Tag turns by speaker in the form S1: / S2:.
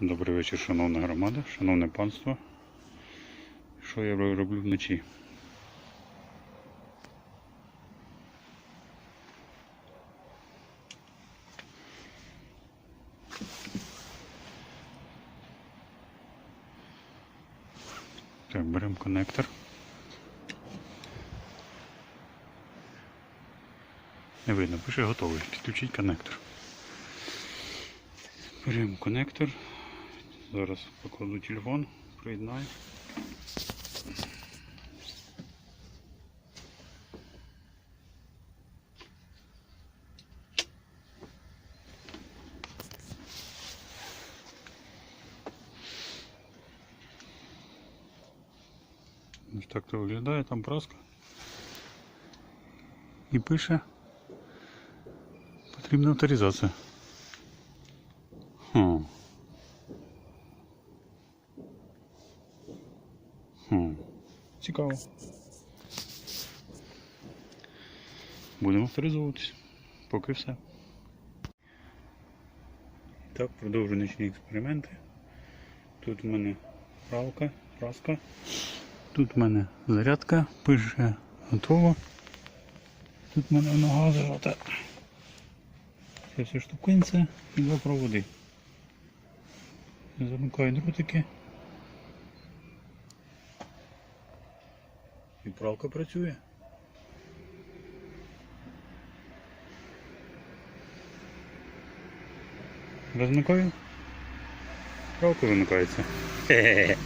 S1: Добрий вечір, шановна громада, шановне панство. Що я роблю вночі? Так, беремо коннектор. Не видно, пише готовий. Підключіть коннектор. Беремо коннектор. Зараз покладу телефон, приєднаю. Ось так то виглядає, там праска. І пише. Потрібна авторизація. Хм. Хм. Цікаво. Будемо авторизовуватись. Поки все. Так, продовжую нічні експерименти. Тут в мене правка, праска. Тут в мене зарядка, пише готово. Тут в мене нога зажата. Це все штукинця і два проводи. Замикаю дротики. І правка працює. Розмикаю. Правка вимикається. Хе-хе-хе.